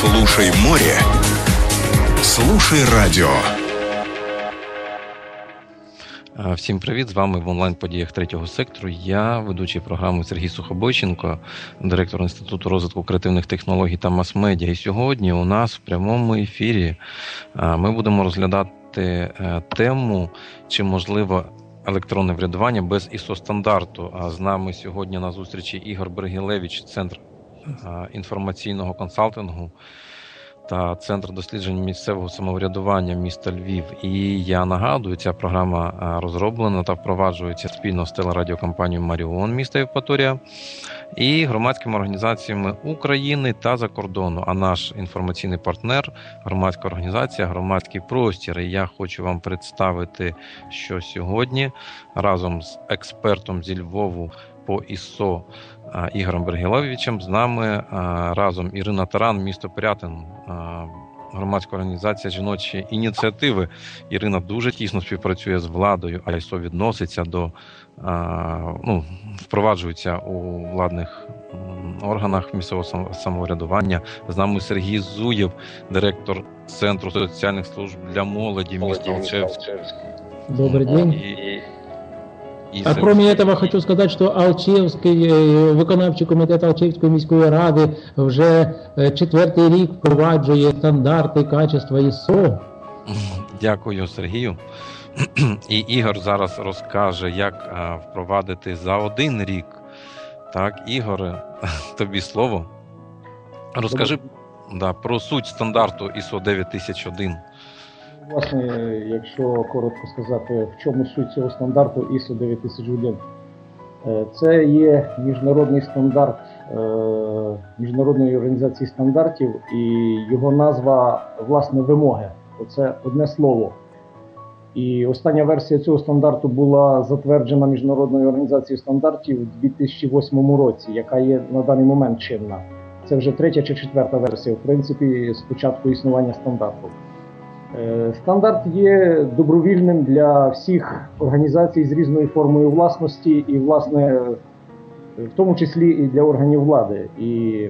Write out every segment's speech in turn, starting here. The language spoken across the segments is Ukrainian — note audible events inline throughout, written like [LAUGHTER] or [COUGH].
Слушай море. Слушай радіо. Всім привіт! З вами в онлайн-подіях третього сектору. Я ведучий програми Сергій Сухобойченко, директор Інституту розвитку креативних технологій та мас-медіа. І сьогодні у нас в прямому ефірі ми будемо розглядати е, тему, чи можливо електронне врядування без ІСО стандарту. А з нами сьогодні на зустрічі Ігор Бергілевич, центр інформаційного консалтингу та Центр досліджень місцевого самоврядування міста Львів. І я нагадую, ця програма розроблена та впроваджується спільно з телерадіокомпанією Маріон міста Євпаторія і громадськими організаціями України та за кордону. А наш інформаційний партнер, громадська організація, громадський простір. І я хочу вам представити, що сьогодні разом з експертом зі Львову по ІСО Ігорем Бергіловичем. З нами разом Ірина Таран, місто Пирятин, громадська організація жіночі ініціативи. Ірина дуже тісно співпрацює з владою, а ІСО відноситься до ну, впроваджується у владних органах місцевого самоврядування. З нами Сергій Зуєв, директор Центру соціальних служб для молоді міста Алчевськ. Добрый день. И, и а кроме этого хочу сказать, что Алчевський, э, виконавчий комітет Алчевської міської ради вже э, четвертий рік впроваджує стандарти качества ІСО. [LAUGHS] Дякую, Сергію. [CLEARS THROAT] І Ігор зараз розкаже, як впровадити за один рік. Так, Ігоре, [LAUGHS] тобі слово. Розкажи да, про суть стандарту ISO 9001. Власне, якщо коротко сказати, в чому суть цього стандарту ISO 9001, е, це є міжнародний стандарт е, міжнародної організації стандартів і його назва власне вимоги. Це одне слово. І остання версія цього стандарту була затверджена міжнародною організацією стандартів у 2008 році, яка є на даний момент чинна. Це вже третя чи четверта версія, в принципі, з початку існування стандарту. Е, стандарт є добровільним для всіх організацій з різною формою власності, і, власне, в тому числі і для органів влади. І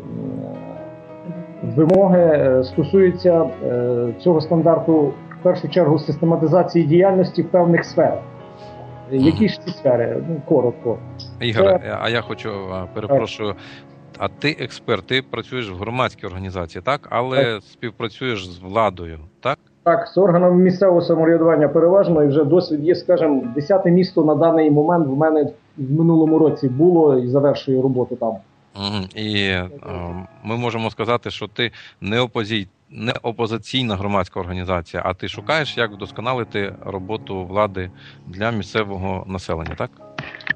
вимоги е, стосуються е, цього стандарту в першу чергу систематизації діяльності в певних сферах. Які ж ці сфери? Ну, коротко. Ігор, Це... а я хочу перепрошую. А ти експерт, ти працюєш в громадській організації, так? Але так. співпрацюєш з владою, так? Так, з органами місцевого самоврядування переважно і вже досвід є, скажімо, десяте місто на даний момент в мене в минулому році було і завершую роботу там. І е, ми можемо сказати, що ти не опозицій, не опозиційна громадська організація, а ти шукаєш, як вдосконалити роботу влади для місцевого населення, так?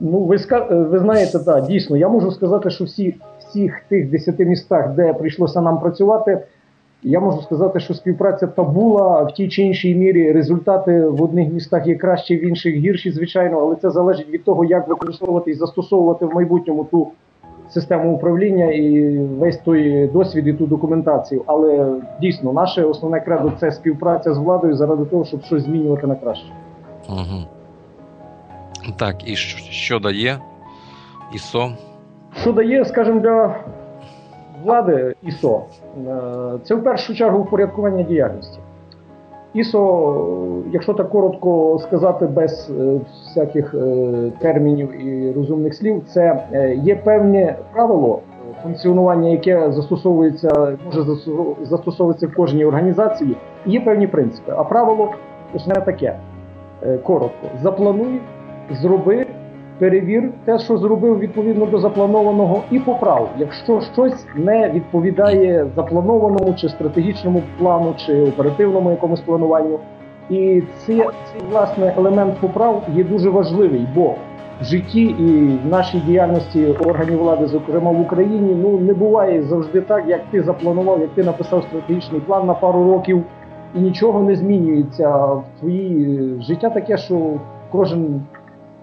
Ну, ви ви знаєте, так, дійсно, я можу сказати, що всі всіх тих десяти містах, де прийшлося нам працювати. Я можу сказати, що співпраця та була в тій чи іншій мірі. Результати в одних містах є кращі, в інших гірші, звичайно, але це залежить від того, як використовувати і застосовувати в майбутньому ту систему управління і весь той досвід і ту документацію. Але дійсно, наше основне кредо це співпраця з владою заради того, щоб щось змінювати на краще. Угу. Так, і що дає ІСО? Що дає, скажімо, для влади ІСО, е, це в першу чергу впорядкування діяльності. ІСО, якщо так коротко сказати, без е, всяких е, термінів і розумних слів, це є певне правило функціонування, яке застосовується, може застосовуватися в кожній організації, є певні принципи. А правило основне таке: коротко, заплануй, зроби перевір те, що зробив відповідно до запланованого, і поправ, якщо щось не відповідає запланованому чи стратегічному плану, чи оперативному якомусь плануванню. І цей, цей власне елемент поправ є дуже важливий, бо в житті і в нашій діяльності органів влади, зокрема в Україні, ну не буває завжди так, як ти запланував, як ти написав стратегічний план на пару років, і нічого не змінюється в твоїй життя таке, що кожен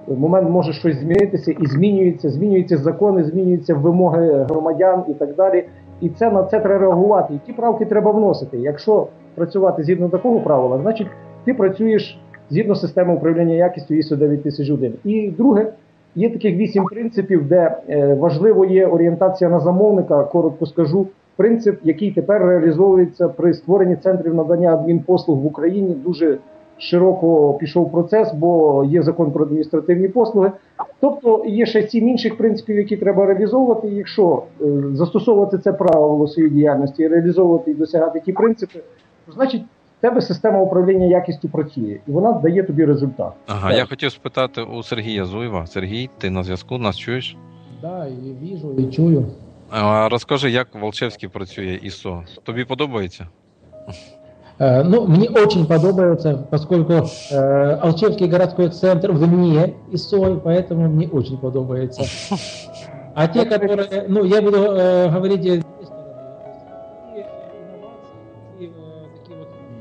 момент може щось змінитися і змінюється, змінюються закони, змінюються вимоги громадян і так далі. І це на це треба реагувати. Які правки треба вносити. Якщо працювати згідно такого правила, значить ти працюєш згідно системи управління якістю ISO 9001. І друге, є таких вісім принципів, де е, важливо є орієнтація на замовника. Коротко скажу. Принцип, який тепер реалізовується при створенні центрів надання адмінпослуг в Україні, дуже широко пішов процес, бо є закон про адміністративні послуги. Тобто є ще сім інших принципів, які треба реалізовувати. Якщо е, застосовувати це правило своєї діяльності, реалізовувати і досягати ті принципи, то значить в тебе система управління якістю працює, і вона дає тобі результат. Ага, так. я хотів спитати у Сергія Зуєва. Сергій, ти на зв'язку, нас чуєш? Да, і віжу, і чую. А, Розкажи, як Волчевський працює ІСО. Тобі подобається? Э, ну, мне очень подобается, поскольку э, Алчевский городской центр вне ИСО, поэтому мне очень подобается. А те, которые, ну, я буду э, говорить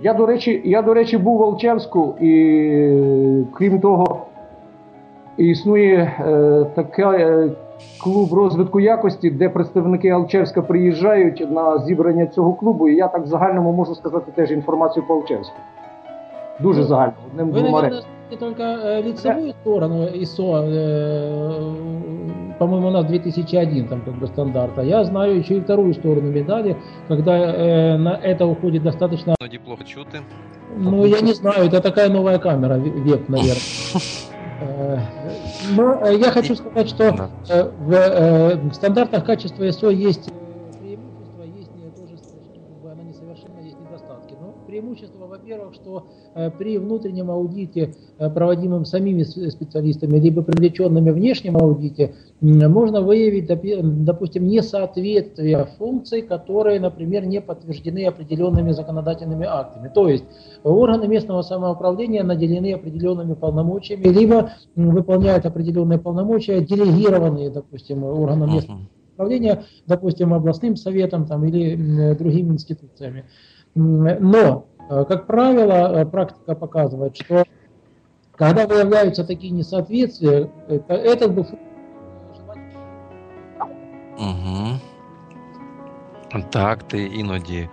Я, до речі, я, до речі, був в Алчевську, і крім того, існує е, така е, клуб розвитку якості, де представники Алчевська приїжджають на зібрання цього клубу. І я так в загальному можу сказати теж інформацію по Алчевську. Дуже загально. Одним Вы, наверное, только э, лицевую сторону ИСО, э, по-моему, у нас 2001 там как бы стандарт, а я знаю еще и вторую сторону медали, когда э, на это уходит достаточно... Плохо чути. Ну, я не знаю, это такая новая камера, веб, наверное. [LAUGHS] Э, но э, я хочу сказать, что э, в стандартах качества ISO есть во-первых, что при внутреннем аудите, проводимом самими специалистами, либо привлеченными внешнем аудите, можно выявить, допустим, несоответствие функций, которые, например, не подтверждены определенными законодательными актами. То есть органы местного самоуправления наделены определенными полномочиями, либо выполняют определенные полномочия, делегированные, допустим, органам местного самоуправления, допустим, областным советом там, или другими институциями. Но, э, как правило, э, практика показывает, что когда выявляются такие несоответствия, этот бы Угу. Так, ти іноді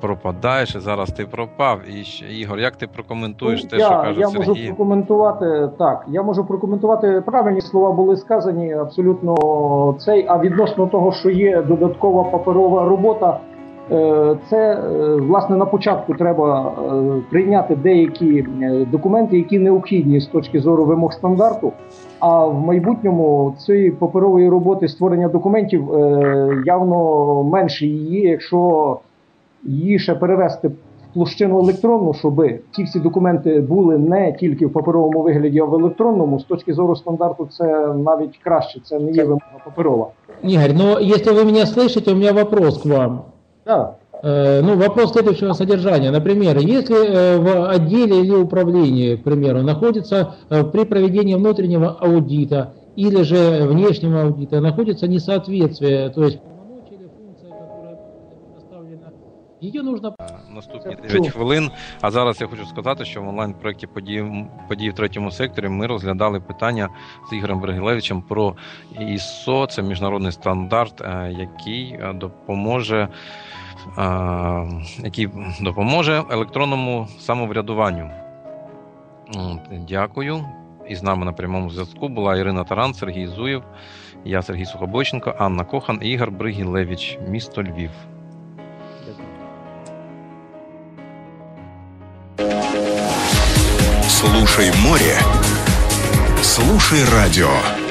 пропадаєш, і зараз ти пропав. І ще, Ігор, як ти прокоментуєш ну, те, я, що каже я Сергій? можу прокоментувати так. Я можу прокоментувати правильні слова були сказані абсолютно цей. А відносно того, що є додаткова паперова робота. Е, це е, власне на початку треба е, прийняти деякі документи, які необхідні з точки зору вимог стандарту. А в майбутньому цієї паперової роботи створення документів явно менше її, якщо її ще перевести в площину електронну, щоб ті всі документи були не тільки в паперовому вигляді, а в електронному. З точки зору стандарту, це навіть краще. Це не є вимога паперова. Ігор, ну якщо ви мене слышите, у мене вопрос к вам. Да. Э, ну, вопрос следующего содержания. Например, если э, в отделе или управлении, к примеру, находится э, при проведении внутреннего аудита или же внешнего аудита находится несоответствие, то есть полномочия или функция, которая предоставлена, її нужно... Наступні 9 хвилин. А зараз я хочу сказати, що в онлайн-проєкті події, події в третьому секторі ми розглядали питання з Ігорем Вергілевичем про ІСО, це міжнародний стандарт, який допоможе який допоможе електронному самоврядуванню. Дякую. І з нами на прямому зв'язку була Ірина Таран, Сергій Зуєв, я Сергій Сухобойченко, Анна Кохан і Ігор Бригілевич, місто Львів. Слушай море. Слушай радио.